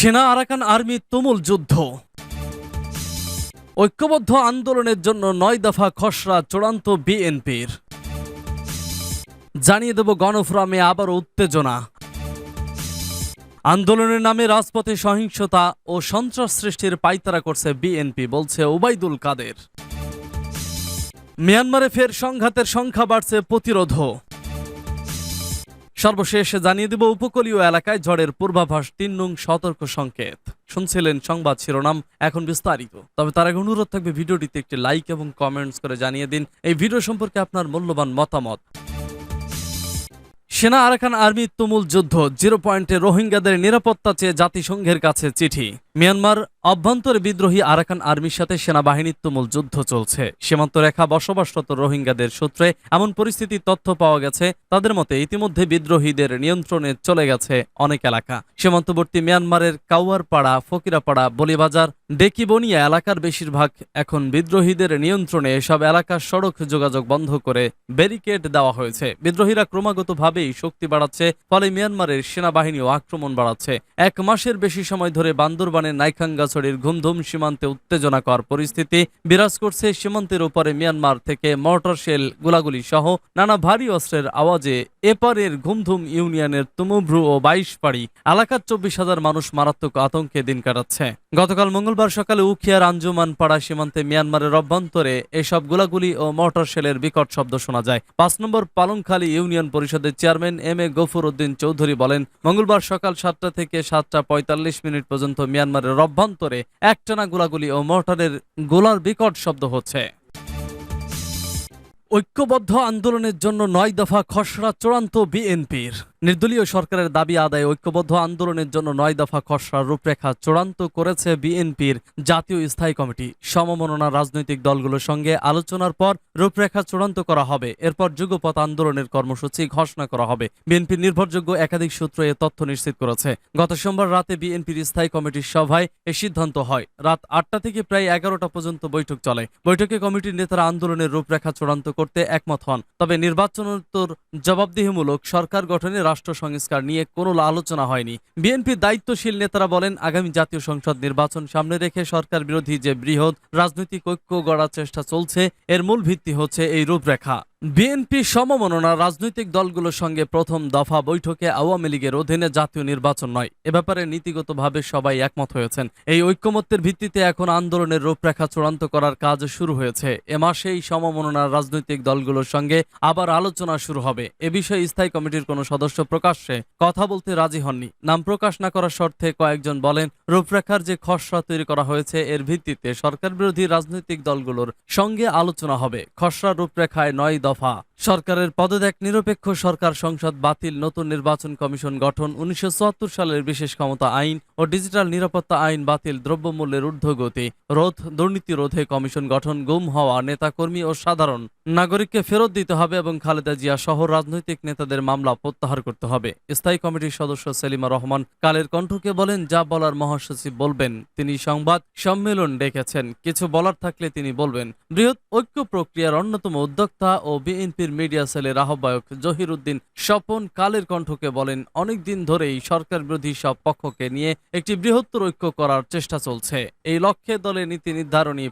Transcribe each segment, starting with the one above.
সেনা Arakan army তুমুল যুদ্ধ। ঐক্যবদ্ধ আন্দোলনের জন্য নয় দফা খসড়া চূড়ান্ত বিএনপির। জানিয়ে দেব গণফোরামে আবার উত্তেজনা। আন্দোলনের নামে রাজপথে সহিংসতা ও সন্ত্রাস সৃষ্টির পাইতারা করছে বিএনপি, বলছে ওবাইদুল কাদের। মিয়ানমারে ফের সংঘাতের সংখ্যা বাড়ছে প্রতিরোধও। সর্বশেষ জানিয়ে দেব, উপকূলীয় এলাকায় ঝড়ের পূর্বাভাস, তিন নং সতর্ক সংকেত। শুনছিলেন সংবাদ শিরোনাম, এখন বিস্তারিত। তবে তার আগে অনুরোধ থাকবে, ভিডিওটিতে একটি লাইক এবং কমেন্টস করে জানিয়ে দিন। এই ভিডিও সম্পর্কে আপনার মূল্যবান মতামত। সেনা আরাকান আর্মি তুমুল যুদ্ধ, জিরো পয়েন্টে রোহিঙ্গাদের নিরাপত্তা চেয়ে জাতিসংঘের কাছে চিঠি। মিয়ানমার অভ্যন্তরে বিদ্রোহী আরাকান আর্মির সাথে সেনাবাহিনীর তুমুল যুদ্ধ চলছে। সীমান্ত রেখা বসবাসরত রোহিঙ্গাদের সূত্রে এমন পরিস্থিতির তথ্য পাওয়া গেছে, তাদের মতে ইতিমধ্যে বিদ্রোহীদের নিয়ন্ত্রণে চলে গেছে অনেক এলাকা। সীমান্তবর্তী মিয়ানমারের কাউয়ারপাড়া ফকিরাপাড়া, বলিবাজার, ডেকিবনিয়া এলাকার বেশিরভাগ এখন বিদ্রোহীদের নিয়ন্ত্রণে এসব এলাকার সড়ক যোগাযোগ বন্ধ করে ব্যারিকেড দেওয়া হয়েছে। বিদ্রোহীরা ক্রমাগতভাবেই শক্তি বাড়াচ্ছে, ফলে মিয়ানমারের সেনাবাহিনীও আক্রমণ বাড়াচ্ছে। এক মাসের বেশি সময় ধরে বান্দরবানের নাইখাঙ্গাছড়ির ঘুমধুম সীমান্তে উত্তেজনাকর পরিস্থিতি বিরাজ করছে সীমান্তের ওপরে মিয়ানমার থেকে মর্টার শেল গোলাগুলি সহ নানা ভারী অস্ত্রের আওয়াজে। এপারের ঘুমধুম ইউনিয়নের তুমুভ্রু ও বাইশ পাড়ি এলাকার চব্বিশ হাজার মানুষ মারাত্মক আতঙ্কে দিন কাটাচ্ছে। গতকাল মঙ্গলবার সকালে উখিয়ার আঞ্জুমান পাড়া সীমান্তে মিয়ানমারের অভ্যন্তরে এসব গোলাগুলি ও মর্টার শেলের বিকট শব্দ শোনা যায়। পাঁচ নম্বর পালংখালী ইউনিয়ন পরিষদের chairman M A Gafur Uddin Chowdhury বলেন, মঙ্গলবার সকাল সাতটা থেকে সাতটা পঁয়তাল্লিশ মিনিট পর্যন্ত মিয়ানমারের অভ্যন্তরে একটানা গোলাগুলি ও মর্টারের গোলার বিকট শব্দ হচ্ছে। ঐক্যবদ্ধ আন্দোলনের জন্য নয় দফা খসড়া চূড়ান্ত বিএনপির। নির্দলীয় সরকারের দাবি আদায় ঐক্যবদ্ধ আন্দোলনের জন্য নয় দফা খসড়া রূপরেখা চূড়ান্ত করেছে বিএনপির জাতীয় স্থায়ী কমিটি। সমমননা রাজনৈতিক দলগুলোর সঙ্গে আলোচনার পর রূপরেখা চূড়ান্ত করা হবে। এরপর যুগপথ আন্দোলনের কর্মসূচি ঘোষণা করা হবে। বিএনপির নির্ভরযোগ্য একাধিক সূত্র এ তথ্য নিশ্চিত করেছে। গত সোমবার রাতে বিএনপির স্থায়ী কমিটির সভায় এ সিদ্ধান্ত হয়। রাত আটটা থেকে প্রায় এগারোটা পর্যন্ত বৈঠক চলে। বৈঠকে কমিটির নেতারা আন্দোলনের রূপরেখা চূড়ান্ত করতে একমত হন। তবে নির্বাচনোত্তর জবাবদিহিমূলক সরকার গঠনে রাষ্ট্র সংস্কার নিয়ে কোনো আলোচনা হয়নি। বিএনপির দায়িত্বশীল নেতারা বলেন, আগামী জাতীয় সংসদ নির্বাচন সামনে রেখে সরকার বিরোধী যে বৃহৎ রাজনৈতিক ঐক্য গড়ার চেষ্টা চলছে, এর মূল ভিত্তি হচ্ছে এই রূপরেখা। বিএনপি সমমননা রাজনৈতিক দলগুলোর সঙ্গে প্রথম দফা বৈঠকে আওয়ামী লীগের অধীনে জাতীয় নির্বাচন নয়। এ ব্যাপারে নীতিগতভাবে সবাই একমত হয়েছেন। এই ঐক্যমত্যের ভিত্তিতে এখন আন্দোলনের রূপরেখা চূড়ান্ত করার কাজ শুরু হয়েছে। এ মাসেই সমমননার রাজনৈতিক দলগুলোর সঙ্গে আবার আলোচনা শুরু হবে। এ বিষয়ে স্থায়ী কমিটির কোনো সদস্য প্রকাশ্যে কথা বলতে রাজি হননি। নাম প্রকাশ না করার শর্তে কয়েকজন বলেন, রূপরেখার যে খসড়া তৈরি করা হয়েছে, এর ভিত্তিতে সরকার বিরোধী রাজনৈতিক দলগুলোর সঙ্গে আলোচনা হবে। খসড়া রূপরেখায় নয় দফা। সরকারের পদত্যাগ নিরপেক্ষ সরকার সংসদ বাতিল, নতুন নির্বাচন কমিশন গঠন, উনিশশো সত্তর সালের বিশেষ ক্ষমতা আইন ও ডিজিটাল নিরাপত্তা আইন বাতিল, দ্রব্যমূল্যের ঊর্ধ্বগতি, রোধ, দুর্নীতি রোধে কমিশন গঠন, গুম হওয়া, নেতাকর্মী ও সাধারণ নাগরিককে ফেরত দিতে হবে এবং খালেদা জিয়া সহ রাজনৈতিক নেতাদের মামলা প্রত্যাহার করতে হবে। স্থায়ী কমিটির সদস্য সেলিমা রহমান কালের কণ্ঠকে বলেন, যা বলার মহাসচিব বলবেন। তিনি সংবাদ সম্মেলন ডেকেছেন। কিছু বলার থাকলে তিনি বলবেন, বৃহৎ ঐক্য প্রক্রিয়ার অন্যতম উদ্যোক্তা ও বিএনপির মিডিয়া সেলের আহ্বায়ক জহির উদ্দিন স্বপন কালের কণ্ঠকে বলেন অনেকদিন ধরেই সরকার বিরোধী সব পক্ষকে নিয়ে একটি বৃহত্তর ঐক্য করার চেষ্টা চলছে। এই লক্ষ্যে দলের নীতি নির্ধারণী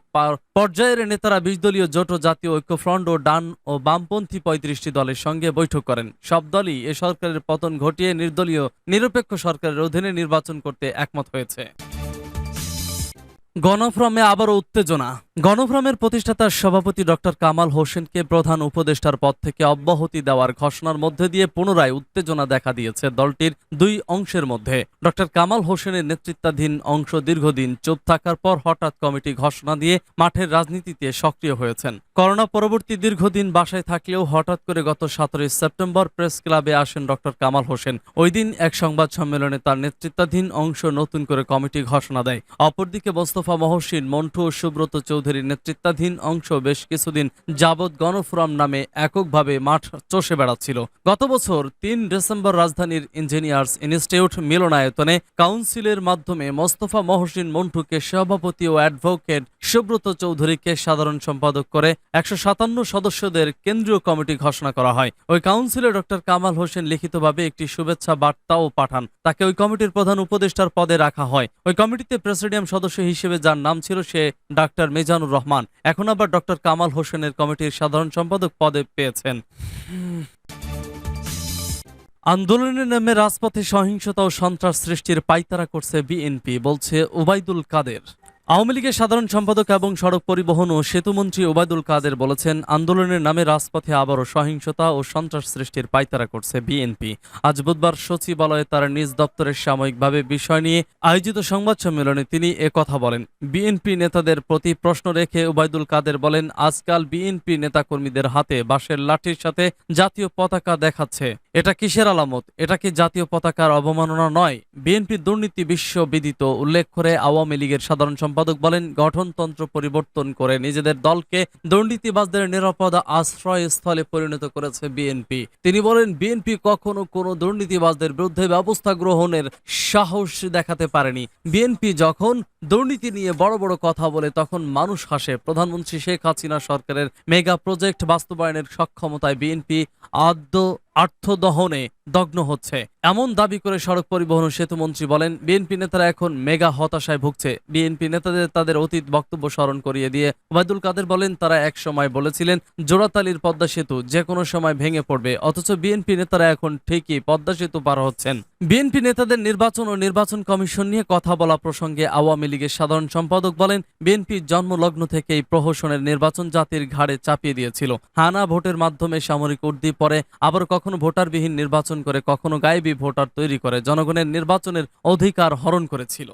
পর্যায়ের নেতারা বিশ দলীয় জোট জাতীয় ঐক্য ফ্রন্ট ও ডান ও বামপন্থী পঁয়ত্রিশটি দলের সঙ্গে বৈঠক করেন। সব দলই এ সরকারের পতন ঘটিয়ে নির্দলীয়, নিরপেক্ষ সরকারের অধীনে নির্বাচন করতে একমত হয়েছে। গণফ্রমে আবারও উত্তেজনা। গণফ্রমের প্রতিষ্ঠাতার সভাপতি ডক্টর কামাল হোসেনকে প্রধান উপদেষ্টার পদ থেকে অব্যাহতি দেওয়ার ঘোষণার মধ্যে দিয়ে পুনরায় উত্তেজনা দেখা দিয়েছে দলটির দুই অংশের মধ্যে। ডক্টর কামাল হোসেনের নেতৃত্বাধীন অংশ দীর্ঘদিন চুপ থাকার পর হঠাৎ কমিটি ঘোষণা দিয়ে মাঠের রাজনীতিতে সক্রিয় হয়েছেন। করোনা পরবর্তী দীর্ঘদিন বাসায় থাকলেও হঠাৎ করে গত সতেরোই সেপ্টেম্বর প্রেস ক্লাবে আসেন ডক্টর কামাল হোসেন। ওই দিন এক সংবাদ সম্মেলনে তার নেতৃত্বাধীন অংশ নতুন করে কমিটি ঘোষণা দেয়। অপরদিকে মোস্তফা মোস্তফা মহসিন, মন্টু ও সুব্রত চৌধুরীর নেতৃত্বাধীন অংশ বেশ কিছুদিন যাবৎ গণফোরাম নামে এককভাবে মাঠ চষে বেড়াচ্ছিল। গত বছর তিন ডিসেম্বর রাজধানীর ইঞ্জিনিয়ার্স ইনস্টিটিউট মিলনায়তনে কাউন্সিলের মাধ্যমে মোস্তফা মহসিন, মন্টুকে সভাপতি ও অ্যাডভোকেট সুব্রত চৌধুরীকে সাধারণ সম্পাদক করে একশো সাতান্ন সদস্যদের কেন্দ্রীয় কমিটি ঘোষণা করা হয়। ওই কাউন্সিলে ডক্টর কামাল হোসেন লিখিতভাবে একটি শুভেচ্ছা বার্তাও পাঠান। তাকে ওই কমিটির প্রধান উপদেষ্টার পদে রাখা হয়। ওই কমিটিতে প্রেসিডিয়াম সদস্য হিসেবে যার নাম ছিল সে ডাক্তার মেজানুর রহমান। এখন আবার ডক্টর কামাল হোসেনের কমিটির সাধারণ সম্পাদক পদে পেয়েছেন। আন্দোলনের নামে রাজপথে সহিংসতা ও সন্ত্রাস সৃষ্টির পাইতারা করছে বিএনপি, বলছে ওবায়দুল কাদের। আওয়ামী লীগের সাধারণ সম্পাদক এবং সড়ক পরিবহন ও সেতুমন্ত্রী ওবায়দুল কাদের বলেছেন, আন্দোলনের নামে রাজপথে আবারও সহিংসতা ও সন্ত্রাস সৃষ্টির পাইতারা করছে বিএনপি। আজ বুধবার সচিবালয়ে তার নিজ দপ্তরের সাময়িকভাবে বিষয় নিয়ে আয়োজিত সংবাদ সম্মেলনে তিনি এ কথা বলেন। বিএনপি নেতাদের প্রতি প্রশ্ন রেখে ওবায়দুল কাদের বলেন, আজকাল বিএনপি নেতাকর্মীদের হাতে বাঁশের লাঠির সাথে জাতীয় পতাকা দেখাচ্ছে। এটা কিসের আলামত? এটা কি জাতীয় পতাকার অবমাননা নয়? বিএনপি দুর্নীতি বিশ্ববিদিত উল্লেখ করে আওয়ামী লীগের সাধারণ সম্পাদক বলেন, গঠনতন্ত্র পরিবর্তন করে নিজেদের দলকে দুর্নীতিবাজদের নিরাপদ আশ্রয়স্থলে পরিণত করেছে বিএনপি। তিনি বলেন, বিএনপি কখনো কোনো দুর্নীতিবাজদের বিরুদ্ধে ব্যবস্থা গ্রহণের সাহস দেখাতে পারেনি। বিএনপি যখন দুর্নীতি নিয়ে বড় বড় কথা বলে, তখন মানুষ হাসে। প্রধানমন্ত্রী শেখ হাসিনা সরকারের মেগা প্রজেক্ট বাস্তবায়নের সক্ষমতায় বিএনপি আদ্য আর্থদহনে দগ্ন হচ্ছে। এমন দাবি করে সড়ক পরিবহন ও সেতুমন্ত্রী বলেন, বিএনপি নেতারা এখন মেগা হতাশায় ভুগছে। বিএনপি নেতাদের তাদের অতীত বক্তব্য স্মরণ করিয়ে দিয়ে ওবায়দুল কাদের বলেন, তারা এক সময় বলেছিলেন, জোড়াতালির পদ্মা সেতু যে কোনো সময় ভেঙে পড়বে। অথচ বিএনপি নেতারা এখন ঠিকই পদ্মা সেতু পার হচ্ছেন। বিএনপি নেতাদের নির্বাচন ও নির্বাচন কমিশন নিয়ে কথা বলা প্রসঙ্গে আওয়ামী লীগের সাধারণ সম্পাদক বলেন বিএনপির জন্মলগ্ন থেকেই প্রহসনের নির্বাচন জাতির ঘাড়ে চাপিয়ে দিয়েছিল। হানা ভোটের মাধ্যমে সামরিক উর্দি পরে আবার কখনো ভোটারবিহীন নির্বাচন করে কখনো গায়েবী ভোটার তৈরি করে। জনগণের নির্বাচনের অধিকার হরণ করেছিল।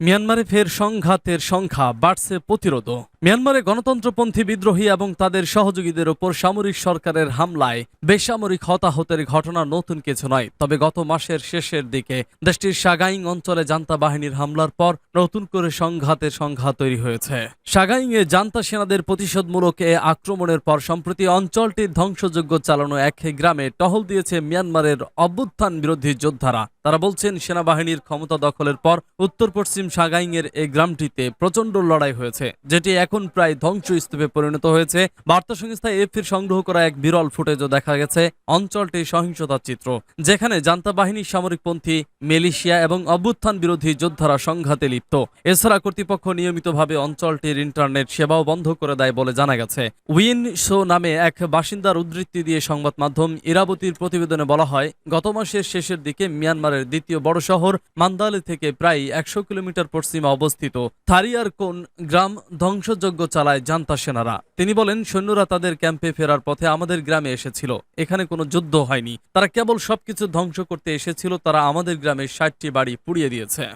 মিয়ানমারে ফের সংঘাতের সংখ্যা বাড়ছে প্রতিরোধ মিয়ানমারে গণতন্ত্রপন্থী বিদ্রোহী এবং তাদের সহযোগীদের ওপর সামরিক সরকারের হামলায় বেসামরিক হতাহতের ঘটনা নতুন কিছু নয়। তবে গত মাসের শেষের দিকে দেশটির সাগাইং অঞ্চলে জান্তা বাহিনীর হামলার পর নতুন করে সংঘাতের সংঘাত তৈরি হয়েছে। সাগাইং এ জান্তা সেনাদের প্রতিশোধমূলক এ আক্রমণের পর সম্প্রতি অঞ্চলটির ধ্বংসযজ্ঞ চালানো এক গ্রামে টহল দিয়েছে মিয়ানমারের অভ্যুত্থান বিরোধী যোদ্ধারা। তারা বলছেন, সেনাবাহিনীর ক্ষমতা দখলের পর উত্তর পশ্চিম সাগাইং এর এই গ্রামটিতে প্রচণ্ড লড়াই হয়েছে, যেটি এখন প্রায় ধ্বংসস্তূপে পরিণত হয়েছে। বার্তা সংস্থা এফির সংগ্রহ করা এক বিরল ফুটেজও দেখা গেছে অঞ্চলটি সহিংসতার চিত্র, যেখানে জান্তা বাহিনীর সামরিকপন্থী মিলিশিয়া এবং অভ্যুত্থান বিরোধী যোদ্ধারা সংঘাতে লিপ্ত। এছাড়া কর্তৃপক্ষ নিয়মিতভাবে অঞ্চলটির ইন্টারনেট সেবাও বন্ধ করে দেয় বলে জানা গেছে। উইন শো নামে এক বাসিন্দার উদ্ধৃতি দিয়ে সংবাদ মাধ্যম ইরাবতীর প্রতিবেদনে বলা হয়, গত মাসের শেষের দিকে মিয়ানমারের দ্বিতীয় বড় শহর মান্দালে থেকে প্রায় একশো কিলোমিটার পশ্চিমে অবস্থিত। থারিয়ার কোন গ্রাম ধ্বংসযজ্ঞ চালায় জান্তা সেনারা। তিনি বলেন, সৈন্যরা তাদের ক্যাম্পে ফেরার পথে আমাদের গ্রামে এসেছিল। এখানে কোনো যুদ্ধ হয়নি। তারা কেবল সবকিছু ধ্বংস করতে এসেছিল। তারা আমাদের গ্রামে ষাটটি বাড়ি পুড়িয়ে দিয়েছে।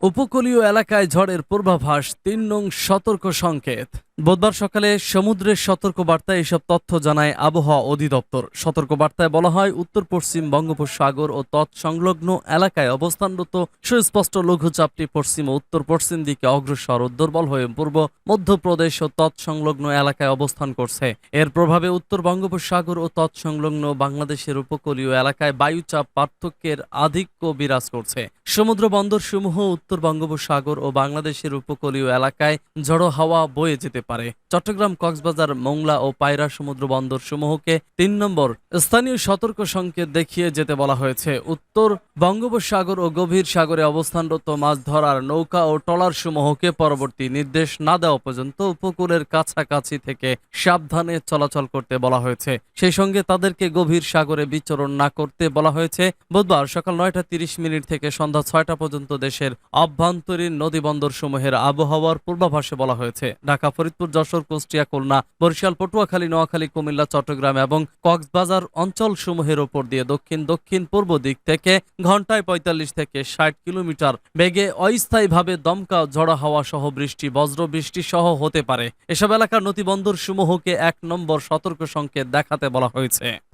উপকূলীয় এলাকায় ঝড়ের পূর্বাভাস, তিন নং সতর্ক সংকেত। বুধবার সকালে সমুদ্রের সতর্ক বার্তায় এসব তথ্য জানায় আবহাওয়া অধিদপ্তর। সতর্ক বার্তায় বলা হয়, উত্তর, পশ্চিম বঙ্গোপসাগর ও তৎসংলগ্ন এলাকায় অবস্থানরত সুস্পষ্ট লঘুচাপটি পশ্চিম ও উত্তর পশ্চিম দিকে অগ্রসর ও দুর্বল হয়ে পূর্ব মধ্যপ্রদেশ ও তৎসংলগ্ন এলাকায় অবস্থান করছে। এর প্রভাবে উত্তর বঙ্গোপসাগর ও তৎসংলগ্ন বাংলাদেশের উপকূলীয় এলাকায় বায়ুচাপ পার্থক্যের আধিক্য বিরাজ করছে। সমুদ্র বন্দরসমূহ উত্তর বঙ্গোপসাগর ও বাংলাদেশের উপকূলীয় এলাকায় ঝড়ো হাওয়া বয়ে যেতে পারে। চট্টগ্রাম, কক্সবাজার, মোংলা ও পায়রা সমুদ্র বন্দর সমূহকে তিন নম্বর স্থানীয় সতর্ক সংকেত দেখিয়ে যেতে বলা হয়েছে। উত্তর বঙ্গোপসাগর ও গভীর সাগরে অবস্থানরত মাছ ধরার নৌকা ও ট্রলার সমূহকে পরবর্তী নির্দেশ না দেওয়া পর্যন্ত উপকূলের কাছাকাছি থেকে সাবধানে চলাচল করতে বলা হয়েছে। সেই সঙ্গে তাদেরকে গভীর সাগরে বিচরণ না করতে বলা হয়েছে। বুধবার সকাল নয়টা তিরিশ মিনিট থেকে সন্ধ্যা ছয়টা পর্যন্ত দেশের অভ্যন্তরীণ নদী বন্দর সমূহের আবহাওয়ার পূর্বাভাসে বলা হয়েছে। ঢাকা ফরিদপুর যশোর, কুষ্টিয়া, খুলনা, বরিশাল, পটুয়াখালী, নোয়াখালী, কুমিল্লা, চট্টগ্রাম এবং কক্সবাজার অঞ্চল সমূহের ওপর দিয়ে দক্ষিণ দক্ষিণ পূর্ব দিক থেকে ঘন্টায় পঁয়তাল্লিশ থেকে ষাট কিলোমিটার বেগে অস্থায়ীভাবে দমকা ঝড়া হাওয়া সহ বৃষ্টি, বজ্র বৃষ্টি সহ হতে পারে। এসব এলাকার নদীবন্দর সমূহকে এক নম্বর সতর্ক সংকেত দেখাতে বলা হয়েছে।